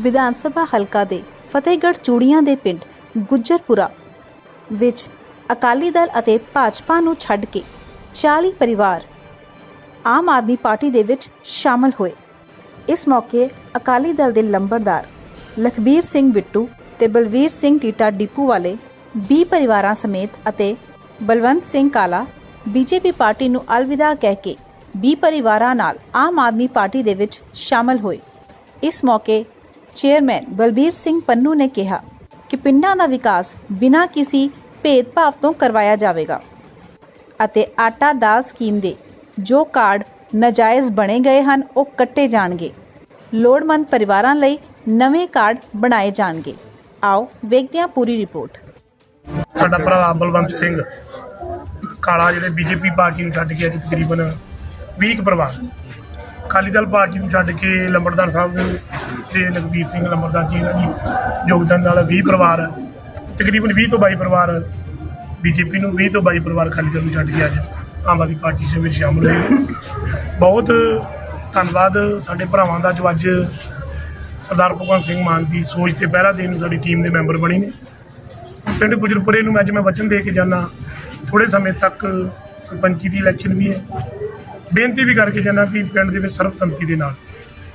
ਵਿਧਾਨ ਸਭਾ ਹਲਕਾ ਦੇ ਫਤਿਹਗੜ੍ਹ ਚੂੜੀਆਂ ਦੇ ਪਿੰਡ ਗੁੱਜਰਪੁਰਾ ਵਿੱਚ ਅਕਾਲੀ ਦਲ ਅਤੇ ਭਾਜਪਾ ਨੂੰ ਛੱਡ ਕੇ 40 ਪਰਿਵਾਰ ਆਮ ਆਦਮੀ ਪਾਰਟੀ ਦੇ ਵਿੱਚ ਸ਼ਾਮਲ ਹੋਏ। ਇਸ ਮੌਕੇ ਅਕਾਲੀ ਦਲ ਦੇ ਲੰਬਰਦਾਰ ਲਖਬੀਰ ਸਿੰਘ ਬਿੱਟੂ ਤੇ ਬਲਵੀਰ ਸਿੰਘ ਟੀਟਾ ਡਿਪੂ ਵਾਲੇ 20 ਪਰਿਵਾਰਾਂ ਸਮੇਤ ਅਤੇ ਬਲਵੰਤ ਸਿੰਘ ਕਾਲਾ ਬੀਜੇਪੀ ਪਾਰਟੀ ਨੂੰ ਅਲਵਿਦਾ ਕਹਿ ਕੇ 20 ਪਰਿਵਾਰਾਂ ਨਾਲ ਆਮ ਆਦਮੀ ਪਾਰਟੀ ਦੇ ਵਿੱਚ ਸ਼ਾਮਲ ਹੋਏ। ਇਸ ਮੌਕੇ ਚੇਅਰਮੈਨ ਬਲਬੀਰ ਸਿੰਘ ਪੰਨੂ ਨੇ ਕਿਹਾ ਕਿ ਪਿੰਡਾਂ ਦਾ ਵਿਕਾਸ ਬਿਨਾਂ ਕਿਸੇ ਭੇਦਭਾਵ ਤੋਂ ਕਰਵਾਇਆ ਜਾਵੇਗਾ ਅਤੇ ਆਟਾ ਦਾਲ ਸਕੀਮ ਦੇ ਜੋ ਕਾਰਡ ਨਜਾਇਜ਼ ਬਣੇ ਗਏ ਹਨ, ਉਹ ਕੱਟੇ ਜਾਣਗੇ। ਲੋੜਵੰਦ ਪਰਿਵਾਰਾਂ ਲਈ ਨਵੇਂ ਕਾਰਡ ਬਣਾਏ ਜਾਣਗੇ। ਆਓ ਵੇਖਦੇ ਹਾਂ ਪੂਰੀ ਰਿਪੋਰਟ। ਸਾਡਾ ਭਰਾ ਬਲਵੰਤ ਸਿੰਘ ਕਾਲਾ, ਜਿਹੜੇ ਬੀਜੇਪੀ ਪਾਰਟੀ ਨੂੰ ਛੱਡ ਕੇ ਅੱਜ ਤਕਰੀਬਨ 20 ਪਰਿਵਾਰ, ਅਕਾਲੀ ਦਲ ਪਾਰਟੀ ਨੂੰ ਛੱਡ ਕੇ ਲੰਬੜਦਾਰ ਸਾਹਿਬ ਦੇ ਤੇ ਲਖਬੀਰ ਸਿੰਘ ਲੰਬੜਦਾਰ ਜੀ ਇਹਨਾਂ ਦੀ ਯੋਗਦਾਨ ਨਾਲ 20 ਪਰਿਵਾਰ ਤਕਰੀਬਨ 20 ਤੋਂ 22 ਪਰਿਵਾਰ ਬੀਜੇਪੀ ਨੂੰ 20 ਤੋਂ 22 ਪਰਿਵਾਰ ਅਕਾਲੀ ਦਲ ਨੂੰ ਛੱਡ ਕੇ ਅੱਜ ਆਮ ਆਦਮੀ ਪਾਰਟੀ ਦੇ ਵਿੱਚ ਸ਼ਾਮਲ ਹੋਏ ਨੇ। ਬਹੁਤ ਧੰਨਵਾਦ ਸਾਡੇ ਭਰਾਵਾਂ ਦਾ ਜੋ ਅੱਜ ਸਰਦਾਰ ਭਗਵੰਤ ਸਿੰਘ ਮਾਨ ਦੀ ਸੋਚ ਤੇ ਪਹਿਰਾ ਦੇਣ ਨੂੰ ਸਾਡੀ ਟੀਮ ਦੇ ਮੈਂਬਰ ਬਣੇ ਨੇ। ਪਿੰਡ ਗੁਜਰਪੁਰੇ ਨੂੰ ਅੱਜ ਮੈਂ ਵਚਨ ਦੇ ਕੇ ਜਾਣਾ ਥੋੜੇ ਸਮੇਂ ਤੱਕ ਸਰਪੰਚੀ ਦੀ ਇਲੈਕਸ਼ਨ ਵੀ ਹੈ। ਬੇਨਤੀ ਵੀ ਕਰਕੇ ਜਾਣਾ ਕਿ ਪਿੰਡ ਦੇ ਵਿੱਚ ਸਰਬਸੰਮਤੀ ਦੇ ਨਾਲ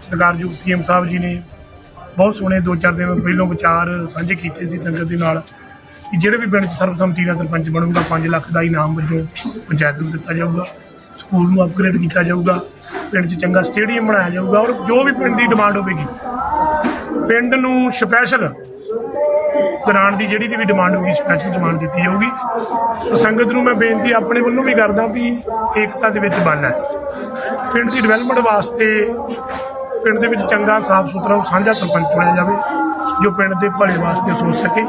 ਸਰਕਾਰਯੋਗ ਸੀਐਮ ਸਾਹਿਬ ਜੀ ਨੇ ਬਹੁਤ ਸੋਹਣੇ ਦੋ ਚਾਰ ਦਿਨ ਪਹਿਲੋਂ ਵਿਚਾਰ ਸਾਂਝੇ ਕੀਤੇ ਸੀ ਸੰਗਤ ਦੇ ਨਾਲ ਕਿ ਜਿਹੜੇ ਵੀ ਪਿੰਡ 'ਚ ਸਰਬਸੰਮਤੀ ਨਾਲ ਸਰਪੰਚ ਬਣੂਗਾ 5 ਲੱਖ ਦਾ ਇਨਾਮ ਵਜੋਂ ਪੰਚਾਇਤ ਨੂੰ ਦਿੱਤਾ ਜਾਊਗਾ, ਸਕੂਲ ਨੂੰ ਅਪਗ੍ਰੇਡ ਕੀਤਾ ਜਾਊਗਾ, ਪਿੰਡ 'ਚ ਚੰਗਾ ਸਟੇਡੀਅਮ ਬਣਾਇਆ ਜਾਊਗਾ ਔਰ ਜੋ ਵੀ ਪਿੰਡ ਦੀ ਡਿਮਾਂਡ ਹੋਵੇਗੀ, ਪਿੰਡ ਨੂੰ ਸਪੈਸ਼ਲ ਗ੍ਰਾਂਟ ਦੀ ਜਿਹੜੀ ਦੀ ਵੀ ਡਿਮਾਂਡ ਹੋਊਗੀ ਸਪੈਸ਼ਲ ਡਿਮਾਂਡ ਦਿੱਤੀ ਜਾਊਗੀ। ਸੰਗਤ ਨੂੰ ਮੈਂ ਬੇਨਤੀ ਆਪਣੇ ਵੱਲੋਂ ਵੀ ਕਰਦਾ ਵੀ ਏਕਤਾ ਦੇ ਵਿੱਚ ਬਣਨਾ ਹੈ। ਪਿੰਡ ਦੀ ਡਿਵੈਲਪਮੈਂਟ ਵਾਸਤੇ ਪਿੰਡ ਦੇ ਵਿੱਚ ਚੰਗਾ ਸਾਫ਼ ਸੁਥਰਾ ਸਾਂਝਾ ਸਰਪੰਚ ਚੁਣਿਆ ਜਾਵੇ ਜੋ ਪਿੰਡ ਦੇ ਭਲੇ ਵਾਸਤੇ ਸੋਚ ਸਕੇ।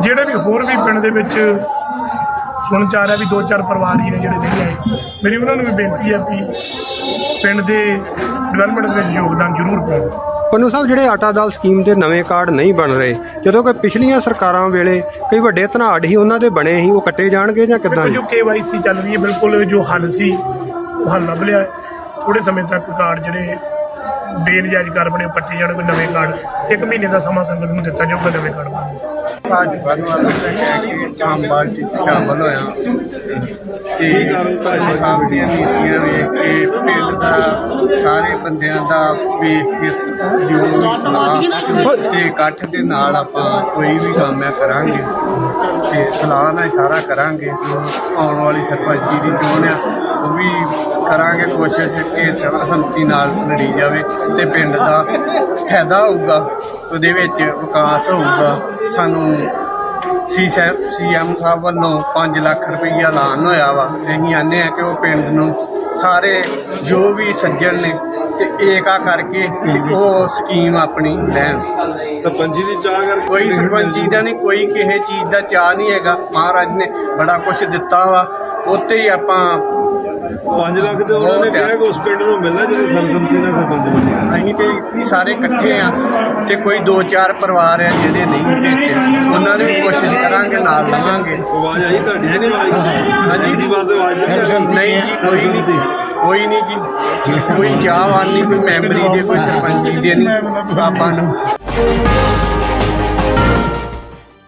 ਜਿਹੜੇ ਵੀ ਹੋਰ ਵੀ ਪਿੰਡ ਦੇ ਵਿੱਚ ਸੁਣ ਚ ਰਿਹਾ ਵੀ ਦੋ ਚਾਰ ਪਰਿਵਾਰ ਹੀ ਨੇ ਜਿਹੜੇ ਨਹੀਂ ਆਏ ਮੇਰੀ ਉਹਨਾਂ ਨੂੰ ਵੀ ਬੇਨਤੀ ਹੈ ਵੀ ਪਿੰਡ ਦੇ ਡਿਵੈਲਪਮੈਂਟ ਦੇ ਵਿੱਚ ਯੋਗਦਾਨ ਜ਼ਰੂਰ ਪਾਉਣ ਪੰਨੂ ਸਾਹਿਬ ਜਿਹੜੇ ਆਟਾ ਦਾਲ ਸਕੀਮ ਦੇ ਨਵੇਂ ਕਾਰਡ ਨਹੀਂ ਬਣ ਰਹੇ ਜਦੋਂ ਕਿ ਪਿਛਲੀਆਂ ਸਰਕਾਰਾਂ ਵੇਲੇ ਕਈ ਵੱਡੇ ਧਨਾੜ ਹੀ ਉਹਨਾਂ ਦੇ ਬਣੇ ਸੀ ਉਹ ਕੱਟੇ ਜਾਣਗੇ ਜਾਂ ਕਿੱਦਾਂ? ਜੋ KYC ਚੱਲ ਰਹੀ ਹੈ ਬਿਲਕੁਲ ਜੋ ਹੱਲ ਸੀ ਉਹ ਹੱਲ ਲੱਭ ਲਿਆ। ਥੋੜੇ ਸਮੇਂ ਤੱਕ ਕਾਰਡ ਜਿਹੜੇ ਬੇਨਜਾਇਜ਼ ਕਰ ਬਣੇ, ਉਹ ਕੱਟੇ ਜਾਣਗੇ ਨਵੇਂ ਕਾਰਡ ਇੱਕ ਮਹੀਨੇ ਦਾ ਸਮਾਂ ਸੰਗਤ ਨੂੰ ਦਿੱਤਾ ਜਾਊਗਾ, ਨਵੇਂ ਕਾਰਡ ਬਣਨ ਨੂੰ। ਅੱਜ ਵਾਲਾ ਕਿ ਆਮ ਪਾਰਟੀ ਸ਼ਾਮਲ ਹੋਇਆ ਤੇ ਭਾਜੀ ਸਾਹਿਬ ਦੀਆਂ ਨੀਤੀਆਂ ਵੇਖ ਕੇ, ਪਿੰਡ ਦਾ, ਸਾਰੇ ਬੰਦਿਆਂ ਦਾ ਵੇਖ ਕੇ ਜੋ ਵੀ ਸਲਾਹ ਤੇ ਇਕੱਠ ਦੇ ਨਾਲ ਆਪਾਂ ਕੋਈ ਵੀ ਕੰਮ ਹੈ ਕਰਾਂਗੇ। ਤੇ ਸਲਾਹ ਨਾਲ ਇਸ਼ਾਰਾ ਕਰਾਂਗੇ। ਆਉਣ ਵਾਲੀ ਸਰਪੰਚੀ ਦੀ ਚੋਣ ਆ, ਉਹ ਵੀ ਕਰਾਂਗੇ ਕੋਸ਼ਿਸ਼ ਕਿ ਸਰਬਸੰਮਤੀ ਨਾਲ ਲੜੀ ਜਾਵੇ ਤੇ ਪਿੰਡ ਦਾ ਫਾਇਦਾ ਹੋਊਗਾ, ਉਹਦੇ ਵਿੱਚ ਵਿਕਾਸ ਹੋਊਗਾ। ਸਾਨੂੰ ਸੀਐਮ ਸਾਹਿਬ ਵੱਲੋਂ 5 ਲੱਖ ਰੁਪਈਆ ਐਲਾਨ ਹੋਇਆ ਵਾ। ਤੇ ਅਸੀਂ ਆਨੇ ਆ ਕਿ ਉਹ ਪਿੰਡ ਨੂੰ ਸਾਰੇ ਜੋ ਵੀ ਸੱਜਣ ਨੇ ਤੇ ਏਕਾ ਕਰਕੇ ਤੇ ਉਹ ਸਕੀਮ ਆਪਣੀ ਲੈਣ। ਸਰਪੰਚੀ ਦੀ ਚਾਹ ਕਰਕੇ ਕੋਈ ਸਰਪੰਚੀ ਦਾ ਨਹੀਂ ਕੋਈ ਕਿਸੇ ਚੀਜ਼ ਦਾ ਚਾਹ ਨਹੀਂ ਹੈਗਾ। ਮਹਾਰਾਜ ਨੇ ਬੜਾ ਕੁਝ ਦਿੱਤਾ ਵਾ। ਉੱਤੇ ਹੀ ਆਪਾਂ 5 ਲੱਖ ਤੇ ਉਹਨਾਂ ਨੇ ਬਹੁਤ ਆ। ਕਿਹਾ ਕਿ ਉਸ ਪਿੰਡ ਨੂੰ ਮਿਲਣਾ ਜਦੋਂ ਸਰਬਸੰਮਤੀ ਨਾਲ ਸਰਪੰਚ ਬਣੇਗਾ ਅਸੀਂ ਤੇ ਸਾਰੇ ਇਕੱਠੇ ਆ ਤੇ ਕੋਈ ਦੋ ਚਾਰ ਪਰਿਵਾਰ ਆ ਜਿਹੜੇ ਨਹੀਂ ਭੇਜੇ ਉਹਨਾਂ ਦੀ ਵੀ ਕੋਸ਼ਿਸ਼ ਕਰਾਂਗੇ ਨਾਲ ਲਵਾਂਗੇ। ਆਵਾਜ਼ ਆਈ ਤੁਹਾਡੀ? ਨਹੀਂ ਆਵਾਜ਼ ਹਾਂਜੀ। ਦੀ ਆਵਾਜ਼ ਆਵਾਜ਼ ਨਹੀਂ ਆਈ? ਨਹੀਂ। ਜੀ। ਕੋਈ ਨਹੀਂ ਕੋਈ ਨਹੀਂ ਜੀ। ਕੋਈ ਚਾਹਵਾਨ ਨਹੀਂ ਕੋਈ ਮੈਂਬਰੀ ਦੇ ਕੋਈ ਸਰਪੰਚੀ ਦੇ ਨਹੀਂ। ਆਪਾਂ ਨੂੰ।